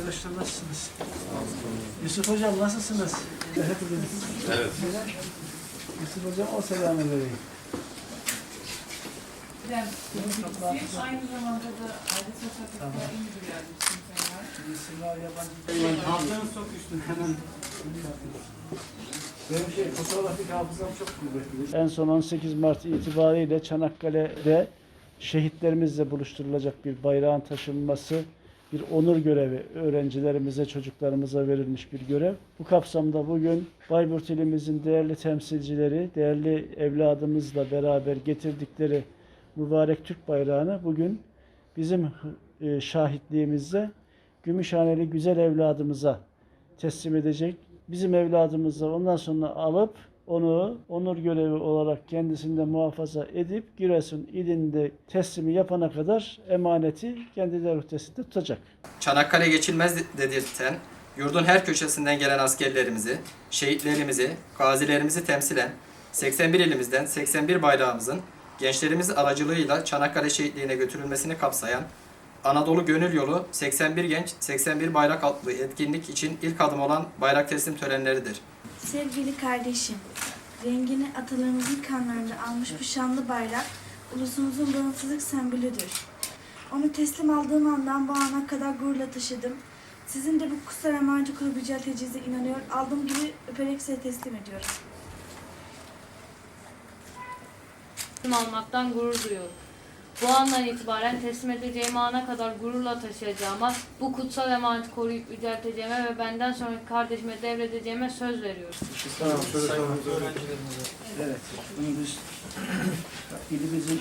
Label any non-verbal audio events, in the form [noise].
arkadaşlar nasılsınız? Yusuf Hocam nasılsınız? Evet. Yusuf Hocam o selamı vereyim. Aynı zamanda da aile sokakta iyi yardımcısın çok güçlü hemen. Benim şey fotoğrafik hafızam çok kuvvetli. En son 18 Mart itibariyle Çanakkale'de şehitlerimizle buluşturulacak bir bayrağın taşınması bir onur görevi öğrencilerimize, çocuklarımıza verilmiş bir görev. Bu kapsamda bugün Bayburt ilimizin değerli temsilcileri, değerli evladımızla beraber getirdikleri mübarek Türk bayrağını bugün bizim e, şahitliğimizde Gümüşhaneli güzel evladımıza teslim edecek. Bizim evladımızı ondan sonra alıp onu onur görevi olarak kendisinde muhafaza edip Giresun ilinde teslimi yapana kadar emaneti kendileri ötesinde tutacak. Çanakkale geçilmez dedirten, yurdun her köşesinden gelen askerlerimizi, şehitlerimizi, gazilerimizi temsilen 81 ilimizden 81 bayrağımızın gençlerimiz aracılığıyla Çanakkale şehitliğine götürülmesini kapsayan Anadolu Gönül Yolu 81 Genç 81 Bayrak adlı etkinlik için ilk adım olan bayrak teslim törenleridir. Sevgili kardeşim, rengini atalarımızın kanlarında almış bu şanlı bayrak, ulusumuzun bağımsızlık sembolüdür. Onu teslim aldığım andan bu ana kadar gururla taşıdım. Sizin de bu kutsal emaneti korup yücelteceğinize inanıyor, aldığım gibi öperek size teslim ediyorum. almaktan gurur duyuyorum. Bu andan itibaren teslim edeceğim ana kadar gururla taşıyacağıma, bu kutsal emaneti koruyup yücelteceğime ve benden sonraki kardeşime devredeceğime söz veriyorum. Tamam, şöyle tamam. Evet, bunu biz [clears throat] ilimizin